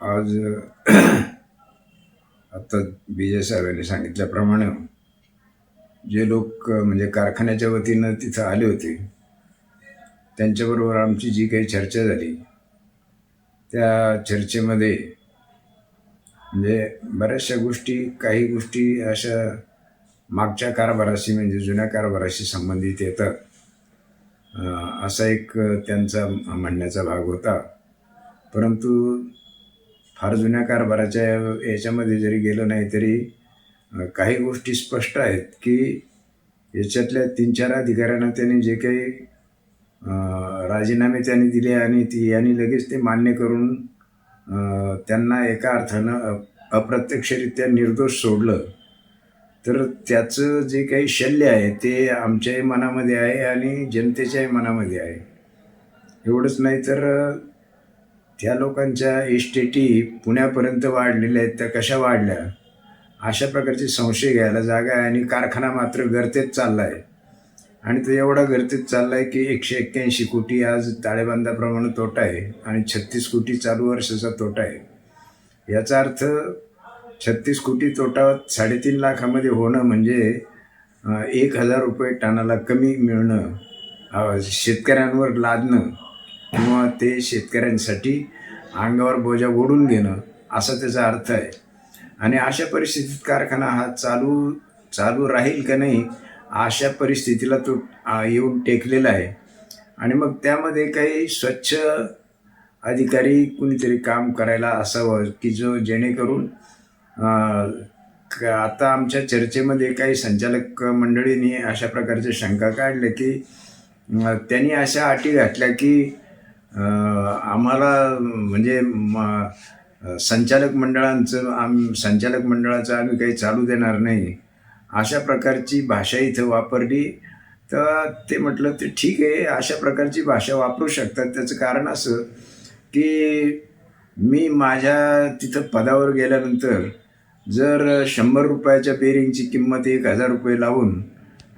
आज आत्ता विजय साहेबांनी सांगितल्याप्रमाणे जे लोक म्हणजे कारखान्याच्या वतीनं तिथं आले होते त्यांच्याबरोबर आमची जी काही चर्चा झाली त्या चर्चेमध्ये म्हणजे बऱ्याचशा गोष्टी काही गोष्टी अशा मागच्या कारभाराशी म्हणजे जुन्या कारभाराशी संबंधित येतात. असा एक त्यांचा म्हणण्याचा भाग होता. परंतु फार जुन्या कारभाराच्या याच्यामध्ये जरी गेलं नाही तरी काही गोष्टी स्पष्ट आहेत की याच्यातल्या तीन चार अधिकाऱ्यांना त्यांनी जे काही राजीनामे त्यांनी दिले आणि ती यांनी लगेच ते मान्य करून त्यांना एका अर्थानं अप्रत्यक्षरित्या निर्दोष सोडलं. तर त्याचं जे काही शल्य आहे ते आमच्याही मनामध्ये आहे आणि जनतेच्याही मनामध्ये आहे. एवढंच नाही तर त्या लोकांच्या इस्टेटी पुण्यापर्यंत वाढलेल्या आहेत त्या कशा वाढल्या? अशा प्रकारचे संशय घ्यायला जागा आहे आणि कारखाना मात्र गर्तेत चालला आहे आणि तो एवढा गर्तेत चालला आहे की एकशे एक्क्याऐंशी कोटी आज ताळेबंदाप्रमाणे तोटा आहे आणि छत्तीस कोटी चालू वर्षाचा तोटा आहे. याचा अर्थ छत्तीस कोटी तोटा साडेतीन लाखामध्ये होणं म्हणजे एक हजार रुपये टनाला कमी मिळणं शेतकऱ्यांवर लादणं किंवा ते शेतकऱ्यांसाठी अंगावर बोजा ओढून घेणं असा त्याचा अर्थ आहे. आणि अशा परिस्थितीत कारखाना हा चालू चालू राहील का नाही अशा परिस्थितीला तो येऊन टेकलेला आहे. आणि मग त्यामध्ये काही स्वच्छ अधिकारी कुणीतरी काम करायला असावं की जो जेणेकरून क- आता आमच्या चर्चेमध्ये काही संचालक मंडळींनी अशा प्रकारच्या शंका काढल्या की त्यांनी अशा अटी घातल्या की आम्हाला म्हणजे म- संचालक मंडळांचं आम संचालक मंडळाचं आम्ही काही चालू देणार नाही. अशा प्रकारची भाषा इथं वापरली. तर ते म्हटलं ते ठीक आहे अशा प्रकारची भाषा वापरू शकतात. त्याचं कारण असं की मी माझ्या तिथं पदावर गेल्यानंतर जर शंभर रुपयाच्या पेरिंगची किंमत एक हजार रुपये लावून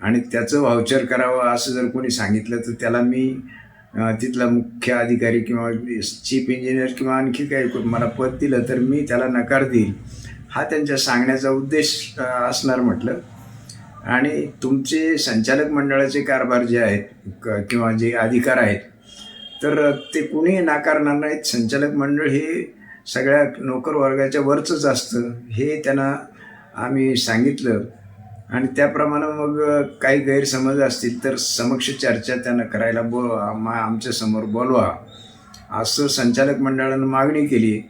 आणि त्याचं व्हाउचर करावं असं जर कोणी सांगितलं तर त्याला मी तिथला मुख्य अधिकारी किंवा चीफ इंजिनियर किंवा आणखी काही मला पद दिलं तर मी त्याला नकार देईल. हा त्यांच्या सांगण्याचा उद्देश असणार म्हटलं. आणि तुमचे संचालक मंडळाचे कारभार जे आहेत क- किंवा जे अधिकार आहेत तर ते कुणी नाकारणार नाहीत. संचालक मंडळ हे सगळ्या नोकर वर्गाच्या वरचंच असतं. हे त्यांना आम्ही सांगितलं. आणि त्याप्रमाणे मग काही गैरसमज असतील तर समक्ष चर्चा त्यांना करायला बो आमच्यासमोर बोलवा. असं संचालक मंडळानं मागणी केली.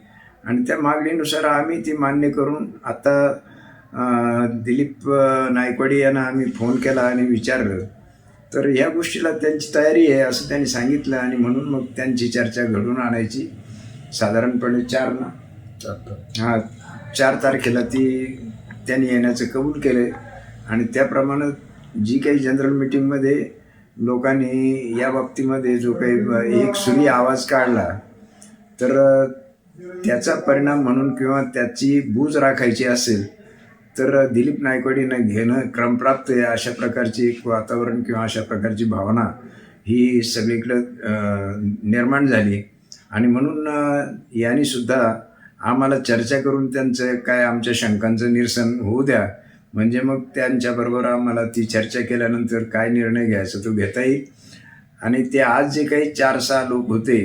आणि त्या मागणीनुसार आम्ही ती मान्य करून आता दिलीप नायकवाडी यांना आम्ही फोन केला आणि विचारलं. तर ह्या गोष्टीला त्यांची तयारी आहे असं त्यांनी सांगितलं आणि म्हणून मग त्यांची चर्चा घडून आणायची. साधारणपणे चार ना? हा चार तारखेला ती त्यांनी येण्याचं कबूल केलं आणि त्याप्रमाणे जी काही जनरल मिटिंगमध्ये लोकांनी या बाबतीमध्ये जो काही एक सुरी आवाज काढला तर त्याचा परिणाम म्हणून किंवा त्याची बूज राखायची असेल तर दिलीप नायकवाडीनं घेणं क्रमप्राप्त आहे अशा प्रकारची एक वातावरण किंवा अशा प्रकारची भावना ही सगळीकडं निर्माण झाली. आणि म्हणून यांनीसुद्धा आम्हाला चर्चा करून त्यांचं काय आमच्या शंकांचं निरसन होऊ द्या म्हणजे मग त्यांच्याबरोबर आम्हाला ती चर्चा केल्यानंतर काय निर्णय घ्यायचा तो घेता येईल. आणि ते आज जे काही चार सहा लोक होते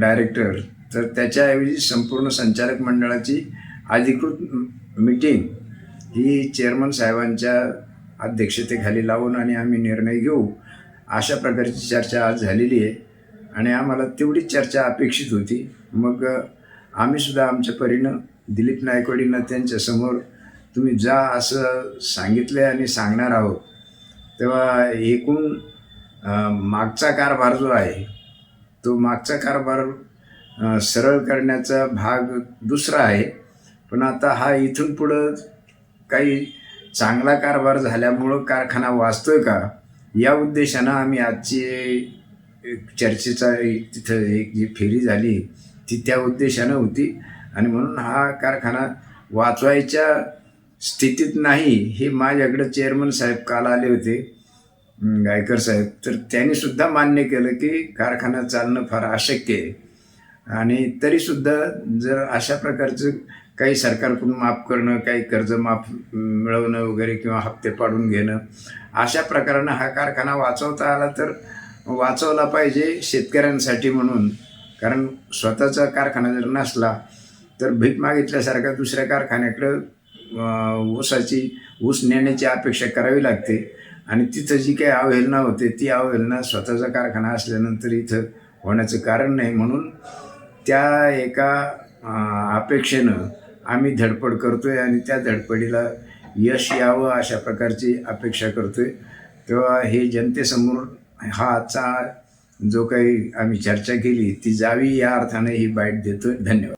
डायरेक्टर तर त्याच्याऐवजी संपूर्ण संचालक मंडळाची अधिकृत मीटिंग ही चेअरमन साहेबांच्या अध्यक्षतेखाली लावून आणि आम्ही निर्णय घेऊ अशा प्रकारची चर्चा आज झालेली आहे. आणि आम्हाला तेवढी चर्चा अपेक्षित होती. मग आम्हीसुद्धा आमच्या परीनं दिलीप नायकवाडींना त्यांच्यासमोर तुम्ही जा असं सांगितलं आणि सांगणार आहोत तेव्हा एकूण मागचा कारभार जो आहे तो मागचा कारभार सरळ करण्याचा भाग दुसरा आहे. पण आता हा इथून पुढं काही चांगला कारभार झाल्यामुळं कारखाना वाचतोय का? या उद्देशानं आम्ही आजची एक चर्चेचा एक तिथं एक जी फेरी झाली ती त्या उद्देशानं होती. आणि म्हणून हा कारखाना वाचवायच्या स्थितीत नाही हे माझ्याकडं चेअरमन साहेब काल आले होते गायकर साहेब. तर त्यांनी सुद्धा मान्य केलं की कारखाना चालणं फार अशक्य आहे. आणि तरीसुद्धा जर अशा प्रकारचं काही सरकारकडून माफ करणं काही कर्ज माफ मिळवणं वगैरे किंवा हप्ते पाडून घेणं अशा प्रकारानं हा कारखाना वाचवता आला तर वाचवला पाहिजे शेतकऱ्यांसाठी म्हणून. कारण स्वतःचा कारखाना जर नसला तर भीक मागितल्यासारखा दुसऱ्या कारखान्याकडं ऊसाची ऊस नेण्याची अपेक्षा करावी लागते. आणि तिथं जी काही अवहेलना होते ती अवहेलना स्वतःचा कारखाना असल्यानंतर इथं होण्याचं कारण नाही. म्हणून त्या एका अपेक्षेनं आम्ही धडपड करतो आहे आणि त्या धडपडीला यश यावं अशा प्रकारची अपेक्षा करतो आहे तेव्हा हे जनतेसमोर हा आजचा जो काही आम्ही चर्चा केली ती जावी या अर्थाने ही बाईट आहे धन्यवाद.